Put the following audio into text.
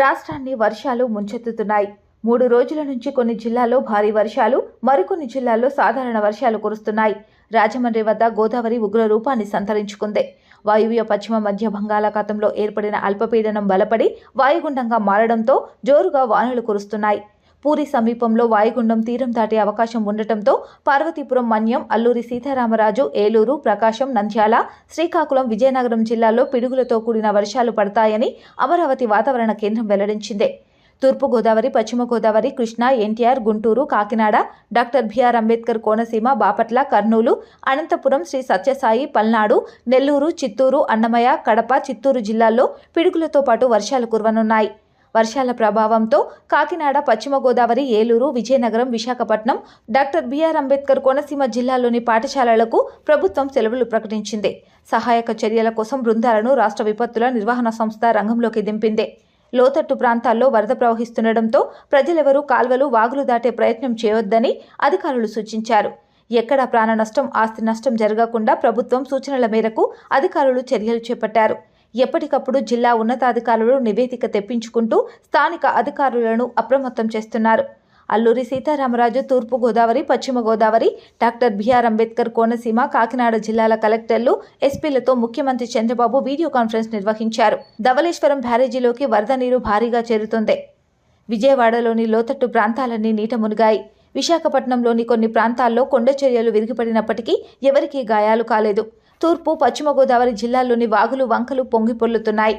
రాష్ట్రాన్ని వర్షాలు ముంచెత్తుతున్నాయి. మూడు రోజుల నుంచి కొన్ని జిల్లాల్లో భారీ వర్షాలు మరికొన్ని జిల్లాల్లో సాధారణ వర్షాలు కురుస్తున్నాయి. రాజమండ్రి వద్ద గోదావరి ఉగ్ర రూపాన్ని సంతరించుకుంది. వాయువ్య పశ్చిమ మధ్య బంగాళాఖాతంలో ఏర్పడిన అల్పపీడనం బలపడి వాయుగుండంగా మారడంతో జోరుగా వానలు కురుస్తున్నాయి. పూరి సమీపంలో వాయుగుండం తీరం దాటే అవకాశం ఉండటంతో పార్వతీపురం మన్యం అల్లూరి సీతారామరాజు ఏలూరు ప్రకాశం నంద్యాల శ్రీకాకుళం విజయనగరం జిల్లాల్లో పిడుగులతో కూడిన వర్షాలు పడతాయని అమరావతి వాతావరణ కేంద్రం వెల్లడించింది. తూర్పు గోదావరి పశ్చిమ Godavari Krishna NTR Guntur Kakinada doctor B R Ambedkar Konaseema Bapatla Kurnool Anantapur Sri Sathya Sai Palnadu Nellore Chittoor Annamayya Kadapa Chittoor జిల్లాల్లో పిడుగులతో పాటు వర్షాలు కురవనున్నాయి. వర్షాల ప్రభావంతో కాకినాడ పశ్చిమ Godavari Eluru Vizianagaram Visakhapatnam doctor B R Ambedkar Konaseema జిల్లాలోని పాఠశాలలకు ప్రభుత్వం సెలవులు ప్రకటించింది. సహాయక చర్యల కోసం బృందాలను రాష్ట్ర విపత్తుల నిర్వహణ సంస్థ రంగంలోకి దింపింది. లోతట్టు ప్రాంతాల్లో వరద ప్రవహిస్తుండటంతో ప్రజలెవరూ కాల్వలు వాగులు దాటే ప్రయత్నం చేయొద్దని అధికారులు సూచించారు. ఎక్కడా ప్రాణ నష్టం ఆస్తి నష్టం జరగకుండా ప్రభుత్వం సూచనల మేరకు అధికారులు చర్యలు చేపట్టారు. ఎప్పటికప్పుడు జిల్లా ఉన్నతాధికారులు నివేదిక తెప్పించుకుంటూ స్థానిక అధికారులను అప్రమత్తం చేస్తున్నారు. అల్లూరి సీతారామరాజు తూర్పు గోదావరి పశ్చిమ Godavari doctor B R Ambedkar Konaseema Kakinada జిల్లాల కలెక్టర్లు ఎస్పీలతో ముఖ్యమంత్రి చంద్రబాబు వీడియో కాన్ఫరెన్స్ నిర్వహించారు. ధవళేశ్వరం బ్యారేజీలోకి వరద నీరు భారీగా చేరుతుంది. విజయవాడలోని లోతట్టు ప్రాంతాలన్నీ నీట మునిగాయి. విశాఖపట్నంలోని కొన్ని ప్రాంతాల్లో కొండ చర్యలు విరిగిపడినప్పటికీ ఎవరికీ గాయాలు కాలేదు. తూర్పు పశ్చిమ గోదావరి జిల్లాల్లోని వాగులు వంకలు పొంగి పొర్లుతున్నాయి.